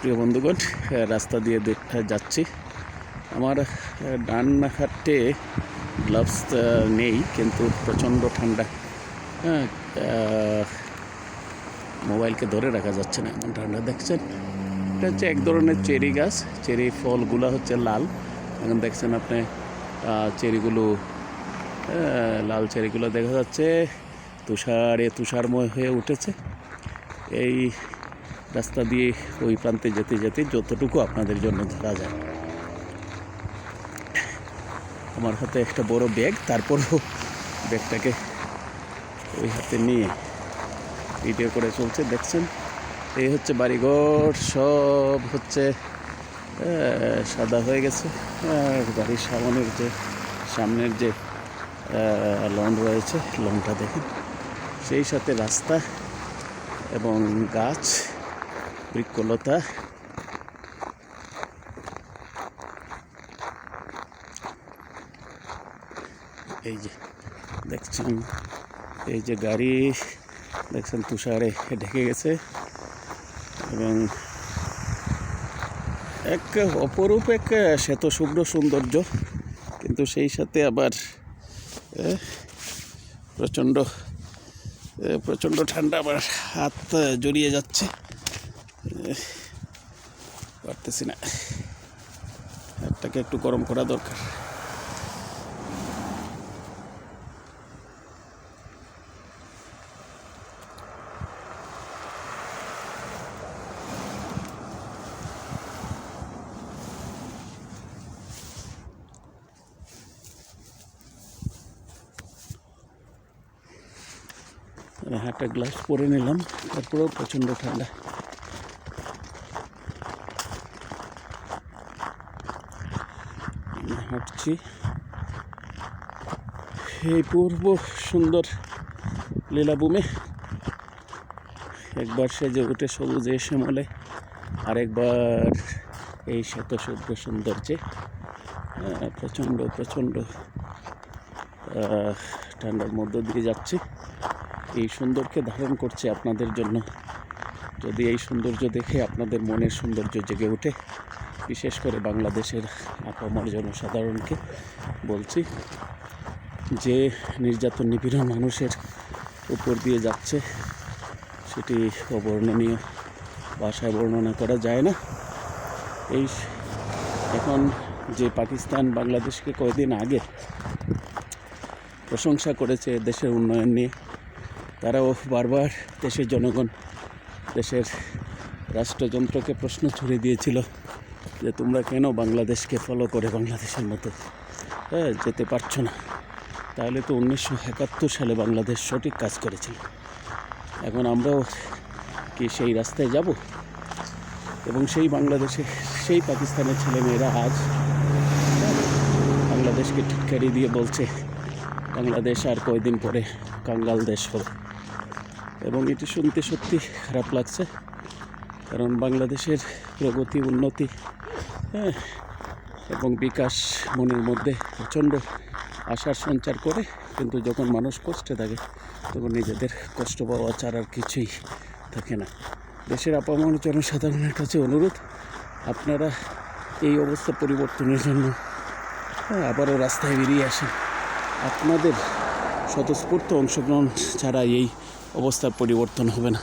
প্রিয় বন্ধুগণ রাস্তা দিয়ে দে- আহ, যাচ্ছি। আমার ডান হাতে গ্লাভস নেই কিন্তু প্রচণ্ড ঠান্ডা। হ্যাঁ মোবাইলকে ধরে রাখা যাচ্ছে না এমন ঠান্ডা দেখছেন? এটা হচ্ছে এক ধরনের চেরি গাছ চেরি ফলগুলো হচ্ছে লাল। এখন দেখছেন আপনি চেরিগুলো লাল চেরিগুলো দেখা যাচ্ছে তুষারে তুষারময় হয়ে উঠেছে। এই রাস্তা দিয়ে ওই প্রান্তে যেতে যেতে যতটুকু আপনাদের জন্য ধরা যায়। আমার হাতে একটা বড় ব্যাগ, তারপরেও ব্যাগটাকে ওই হাতে নিয়ে ভিডিও করে চলছে। দেখছেন? এই হচ্ছে বাড়িঘর, সব হচ্ছে সাদা হয়ে গেছে। বাড়ির সামনের যে সামনের যে লন রয়েছে, লনটা দেখেন। সেই সাথে রাস্তা এবং গাছ। বৃক্ষলতা এই যে দেখছেন, এই যে গাড়ি, দেখছেন তুষারে ঢেকে গেছে এবং এক অপরূপ এক শ্বেত শুভ্র সৌন্দর্য, কিন্তু সেই সাথে আবার প্রচণ্ড প্রচণ্ড ঠান্ডা আবার হাত জড়িয়ে যাচ্ছে। পারতেছি না। হাতটাকে একটু গরম করা দরকার। হাতে গ্লাভস পরে নিলাম। তারপরেও প্রচণ্ড ঠান্ডা। হাঁটছি। এই পূর্ব সুন্দর লীলাভূমে। একবার সেজে উঠে সবুজে শ্যামলে, আরেকবার এই শত শুভ্র সৌন্দর্যে প্রচণ্ড প্রচণ্ড ঠান্ডার মধ্য দিয়ে যাচ্ছি। এই সৌন্দর্যকে ধারণ করছে আপনাদের জন্য। যদি এই সৌন্দর্য দেখে আপনাদের মনের সৌন্দর্য জেগে ওঠে বিশেষ করে বাংলাদেশের আপামর জনসাধারণকে বলছি যে নির্যাতন নিপীড়ন মানুষের উপর দিয়ে যাচ্ছে, সেটি অবর্ণনীয় ভাষায় বর্ণনা করা যায় না। এই এখন যে পাকিস্তান বাংলাদেশকে কয়েকদিন আগে প্রশংসা করেছে দেশের উন্নয়ন নিয়ে, তারাও বারবার দেশের জনগণ, দেশের রাষ্ট্রযন্ত্রকে প্রশ্ন ছুড়ে দিয়েছিল। যে তোমরা কেন বাংলাদেশকে ফলো করে বাংলাদেশের মতো? হ্যাঁ যেতে পারছ না। তাহলে তো উনিশশো একাত্তর সালে বাংলাদেশ সঠিক কাজ করেছিল। এখন আমরাও কি সেই রাস্তায় যাব? এবং সেই বাংলাদেশে, সেই পাকিস্তানের ছেলেমেয়েরা আজ বাংলাদেশকে ঠিটকারি দিয়ে বলছে, বাংলাদেশ আর কয়দিন পরে কাঙ্গাল দেশ হবে। এবং এটি শুনতে সত্যি খারাপ লাগছে, কারণ বাংলাদেশের প্রগতি, উন্নতি হ্যাঁ এবং বিকাশ মনের মধ্যে প্রচণ্ড আশার সঞ্চার করে কিন্তু যখন মানুষ কষ্টে থাকে তখন নিজেদের কষ্ট পাওয়া ছাড়া আর কিছুই থাকে না। দেশের আপামর জনসাধারণের কাছে অনুরোধ আপনারা এই অবস্থা পরিবর্তনের জন্য হ্যাঁ, আবারও রাস্তায় বেরিয়ে আসেন। আপনাদের স্বতঃস্ফূর্ত অংশগ্রহণ ছাড়া এই অবস্থার পরিবর্তন হবে না।